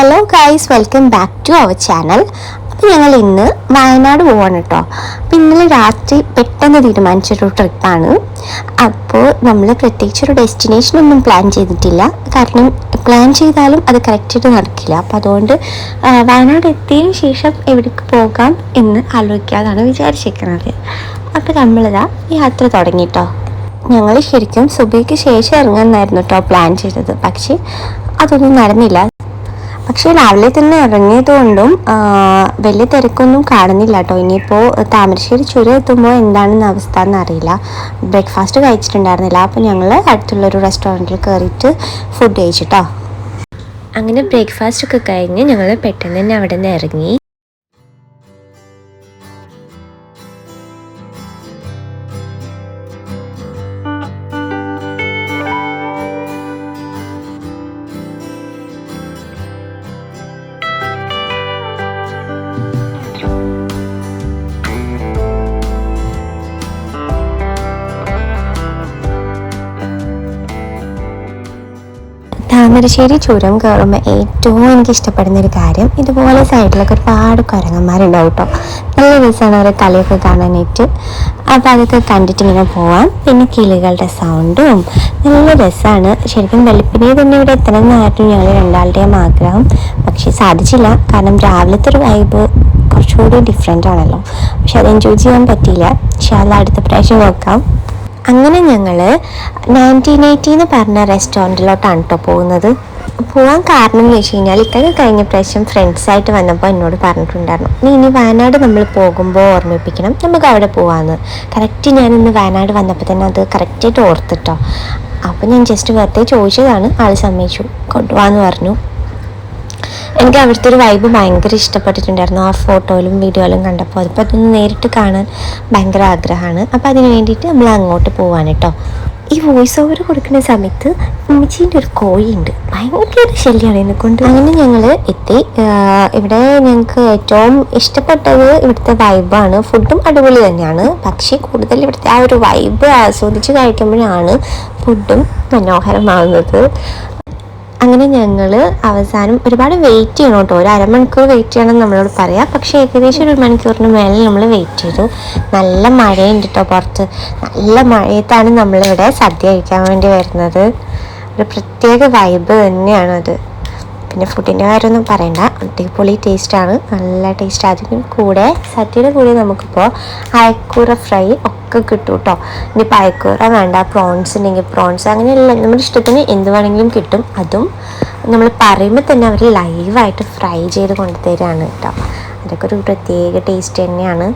Hello guys welcome back to our channel അപ്പോൾ ഞങ്ങൾ ഇന്ന് വയനാട് പോവാണ് കേട്ടോ അപ്പോൾ ഇന്നലെ രാത്രി പെട്ടെന്ന് തീരുമാനിച്ചൊരു ട്രിപ്പാണ്. അപ്പോൾ നമ്മൾ പ്രത്യേകിച്ച് ഒരു ഡെസ്റ്റിനേഷൻ ഒന്നും പ്ലാൻ ചെയ്തിട്ടില്ല. കാരണം പ്ലാൻ ചെയ്താലും അത് കറക്റ്റായിട്ട് നടക്കില്ല. അപ്പോൾ അതുകൊണ്ട് വയനാട് എത്തിയതിന് ശേഷം എവിടേക്ക് പോകാം എന്ന് ആലോചിക്കാതാണ് വിചാരിച്ചിരിക്കുന്നത് അപ്പോൾ നമ്മളിതാ യാത്ര തുടങ്ങി തുടങ്ങിട്ടോ ഞങ്ങൾ ശരിക്കും സുബയ്ക്ക് ശേഷം ഇറങ്ങാമെന്നായിരുന്നു കേട്ടോ പ്ലാൻ ചെയ്തത്. പക്ഷേ അതൊന്നും നടന്നില്ല. പക്ഷേ രാവിലെ തന്നെ ഇറങ്ങിയത് കൊണ്ടും വലിയ തിരക്കൊന്നും കാണുന്നില്ല കേട്ടോ. ഇനിയിപ്പോൾ താമരശ്ശേരി ചുരം എത്തുമ്പോൾ എന്താണെന്ന് അവസ്ഥ എന്നറിയില്ല. ബ്രേക്ക്ഫാസ്റ്റ് കഴിച്ചിട്ടുണ്ടായിരുന്നില്ല. അപ്പോൾ ഞങ്ങൾ അടുത്തുള്ളൊരു റെസ്റ്റോറന്റിൽ കയറിയിട്ട് ഫുഡ് കഴിച്ചിട്ടോ. അങ്ങനെ ബ്രേക്ക്ഫാസ്റ്റ് ഒക്കെ കഴിഞ്ഞ് ഞങ്ങൾ പെട്ടെന്ന് തന്നെ അവിടെ നിന്ന് ഇറങ്ങി. താമരശ്ശേരി ചുരം കയറുമ്പോൾ ഏറ്റവും എനിക്ക് ഇഷ്ടപ്പെടുന്ന ഒരു കാര്യം ഇതുപോലെ സൈഡിലൊക്കെ ഒരുപാട് കുരങ്ങന്മാരുണ്ടാവും കേട്ടോ നല്ല രസമാണ് അവരെ കളിയൊക്കെ കാണാനായിട്ട്. അപ്പോൾ അതൊക്കെ കണ്ടിട്ട് ഇങ്ങനെ പോവാം. പിന്നെ കിളികളുടെ സൗണ്ടും നല്ല രസമാണ് ശരിക്കും വെളുപ്പിനെ തന്നെ ഇവിടെ എത്തണം എന്നായിരുന്നു ഞങ്ങൾ രണ്ടാളുടെയും ആഗ്രഹം. പക്ഷേ സാധിച്ചില്ല. കാരണം രാവിലത്തെ ഒരു വൈബ് കുറച്ചുകൂടി ഡിഫറെന്റ് ആണല്ലോ. പക്ഷെ അത് എൻജോയ് ചെയ്യാൻ പറ്റിയില്ല. പക്ഷെ അത് അടുത്ത പ്രാവശ്യം നോക്കാം. അങ്ങനെ ഞങ്ങൾ നയന്റീൻ എയ്റ്റി എന്ന് പറഞ്ഞ റെസ്റ്റോറന്റിലോട്ടാണ് കേട്ടോ പോകുന്നത്. പോകാൻ കാരണം എന്ന് വെച്ച് കഴിഞ്ഞാൽ ഇത്ര കഴിഞ്ഞ പ്രാവശ്യം ഫ്രണ്ട്സായിട്ട് വന്നപ്പോൾ എന്നോട് പറഞ്ഞിട്ടുണ്ടായിരുന്നു. നീ ഇനി വയനാട് നമ്മൾ പോകുമ്പോൾ ഓർമ്മിപ്പിക്കണം. നമുക്ക് അവിടെ പോകാമെന്ന് കറക്റ്റ് ഞാൻ ഇന്ന് വയനാട് വന്നപ്പോൾ തന്നെ അത് കറക്റ്റായിട്ട് ഓർത്തിട്ടോ. അപ്പോൾ ഞാൻ ജസ്റ്റ് വെറുതെ ചോദിച്ചതാണ്. ആൾ സമ്മതിച്ചു. കൊണ്ടുപോകാമെന്ന് പറഞ്ഞു. എനിക്ക് അവിടുത്തെ ഒരു വൈബ് ഭയങ്കര ഇഷ്ടപ്പെട്ടിട്ടുണ്ടായിരുന്നു. ആ ഫോട്ടോയിലും വീഡിയോയിലും കണ്ടപ്പോൾ. അതിപ്പോൾ അതൊന്ന് നേരിട്ട് കാണാൻ ഭയങ്കര ആഗ്രഹമാണ്. അപ്പോൾ അതിന് വേണ്ടിയിട്ട് നമ്മൾ അങ്ങോട്ട് പോവാണ് കേട്ടോ ഈ വോയിസ് ഓവർ കൊടുക്കുന്ന സമയത്ത് ഉമ്മച്ചീന്റെ ഒരു കോഴിയുണ്ട്. ഭയങ്കര ശല്യമാണ് എന്നെ കൊണ്ട്. അങ്ങനെ ഞങ്ങൾ എത്തി. ഇവിടെ ഞങ്ങൾക്ക് ഏറ്റവും ഇഷ്ടപ്പെട്ടത് ഇവിടുത്തെ വൈബാണ് ഫുഡും അടിപൊളി തന്നെയാണ്. പക്ഷേ കൂടുതൽ ഇവിടുത്തെ ആ ഒരു വൈബ് ആസ്വദിച്ച് കഴിക്കുമ്പോഴാണ് ഫുഡും മനോഹരമാകുന്നത്. അങ്ങനെ ഞങ്ങൾ അവസാനം ഒരുപാട് വെയിറ്റ് ചെയ്യണം കേട്ടോ. ഒരു അരമണിക്കൂർ വെയിറ്റ് ചെയ്യണം നമ്മളോട് പറയാം. പക്ഷേ ഏകദേശം ഒരു മണിക്കൂറിന് മേലെ നമ്മൾ വെയിറ്റ് ചെയ്തു. നല്ല മഴയുണ്ട് കേട്ടോ പുറത്ത്. നല്ല മഴയത്താണ് നമ്മളിവിടെ സദ്യ കഴിക്കാൻ വേണ്ടി വരുന്നത്. ഒരു പ്രത്യേക വൈബ് തന്നെയാണ് അത്. പിന്നെ ഫുഡിന്റെ കാര്യമൊന്നും പറയണ്ട. അടിപൊളി ടേസ്റ്റാണ് നല്ല ടേസ്റ്റ് അതിന് കൂടെ സദ്യയുടെ കൂടെ നമുക്കിപ്പോൾ അയക്കൂറ ഫ്രൈ ഒക്കെ കിട്ടും കേട്ടോ ഇനി അയക്കൂറ വേണ്ട പ്രോൺസ് ഉണ്ടെങ്കിൽ പ്രോൺസ് അങ്ങനെയല്ല നമ്മുടെ ഇഷ്ടത്തിന് എന്ത് വേണമെങ്കിലും കിട്ടും. അതും നമ്മൾ പറയുമ്പോൾ തന്നെ അവർ ലൈവായിട്ട് ഫ്രൈ ചെയ്ത് കൊണ്ടുതരികയാണ് കേട്ടോ അതൊക്കെ ഒരു പ്രത്യേക ടേസ്റ്റ് തന്നെയാണ്.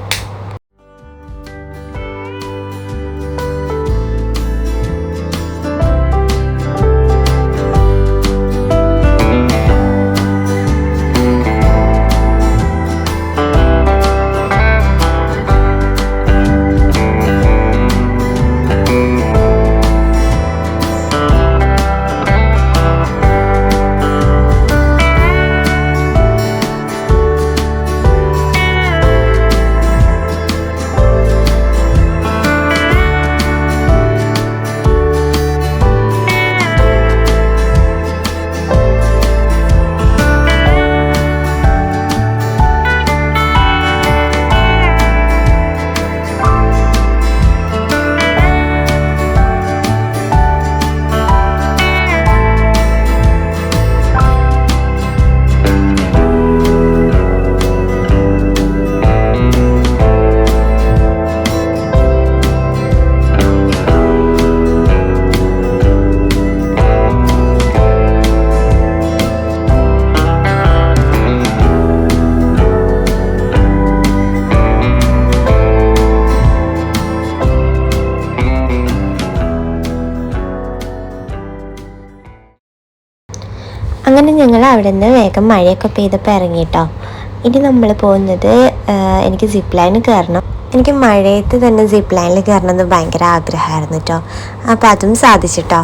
അങ്ങനെ ഞങ്ങൾ അവിടെ നിന്ന് വേഗം മഴയൊക്കെ പെയ്തപ്പോൾ ഇറങ്ങിട്ടോ. ഇനി നമ്മൾ പോകുന്നത് എനിക്ക് സിപ്പ് ലൈനിൽ കയറണം എനിക്ക് മഴയത്ത് തന്നെ സിപ്പ് ലൈനിൽ കയറണമെന്ന് ഭയങ്കര ആഗ്രഹമായിരുന്നു കേട്ടോ അപ്പോൾ അതും സാധിച്ചിട്ടോ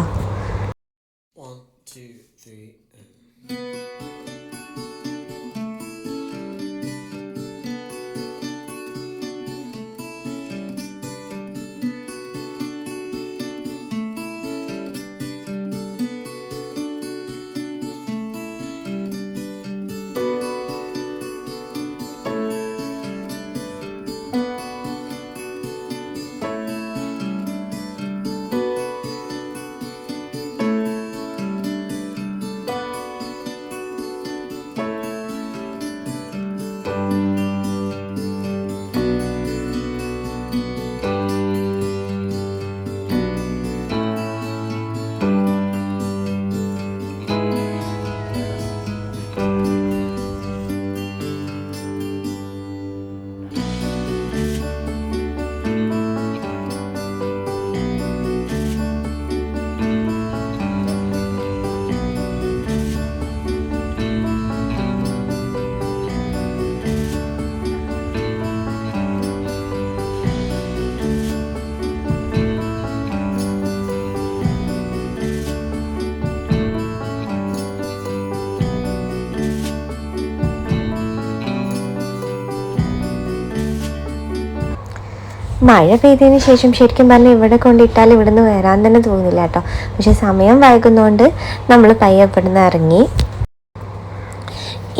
മഴ പെയ്തതിന് ശേഷം ശരിക്കും പറഞ്ഞാൽ ഇവിടെ കൊണ്ടിട്ടാൽ ഇവിടുന്ന് വരാൻ തന്നെ തോന്നില്ല കേട്ടോ പക്ഷെ സമയം വൈകുന്നതുകൊണ്ട് നമ്മൾ പയ്യെ ഇറങ്ങി.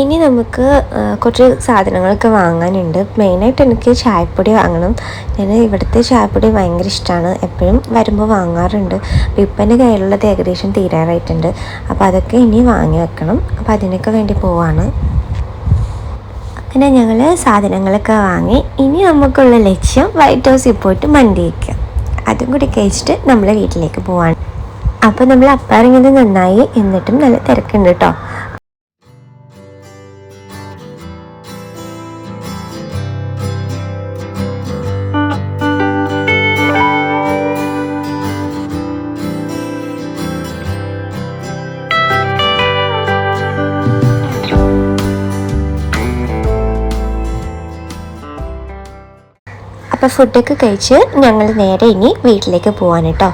ഇനി നമുക്ക് കുറച്ച് സാധനങ്ങളൊക്കെ വാങ്ങാനുണ്ട്. മെയിനായിട്ട് എനിക്ക് ചായപ്പൊടി വാങ്ങണം. ഞാൻ ഇവിടുത്തെ ചായപ്പൊടി ഭയങ്കര ഇഷ്ടമാണ് എപ്പോഴും വരുമ്പോൾ വാങ്ങാറുണ്ട്. അപ്പോൾ ഇപ്പം എന്റെ കയ്യിലുള്ളത് ഏകദേശം തീരാറായിട്ടുണ്ട്. അപ്പോൾ അതൊക്കെ ഇനി വാങ്ങി വെക്കണം. അപ്പോൾ അതിനൊക്കെ വേണ്ടി പോവാണ്. അങ്ങനെ ഞങ്ങൾ സാധനങ്ങളൊക്കെ വാങ്ങി. ഇനി നമുക്കുള്ള ലക്ഷ്യം വൈറ്റ് ഹൗസിൽ പോയിട്ട് മന്തി വയ്ക്കുക അതും കൂടി കഴിച്ചിട്ട് നമ്മൾ വീട്ടിലേക്ക് പോവാണ്. അപ്പോൾ നമ്മൾ അപ്പിറങ്ങിയത് നന്നായി. എന്നിട്ടും നല്ല തിരക്കുണ്ട് കേട്ടോ അപ്പോൾ ഫുഡൊക്കെ കഴിച്ച് ഞങ്ങൾ നേരെ ഇനി വീട്ടിലേക്ക് പോവാൻ കേട്ടോ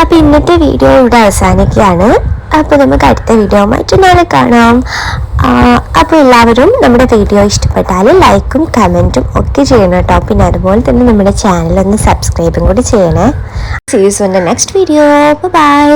അപ്പോൾ ഇന്നത്തെ വീഡിയോ ഇവിടെ അവസാനിക്കുകയാണ്. അപ്പോൾ നമുക്ക് അടുത്ത വീഡിയോ മറ്റന്നാളെ കാണാം. അപ്പോൾ എല്ലാവരും നമ്മുടെ വീഡിയോ ഇഷ്ടപ്പെട്ടാൽ ലൈക്കും കമന്റും ഒക്കെ ചെയ്യണം കേട്ടോ പിന്നെ അതുപോലെ തന്നെ നമ്മുടെ ചാനലൊന്ന് സബ്സ്ക്രൈബും കൂടി ചെയ്യണേ. Sees soon next video bye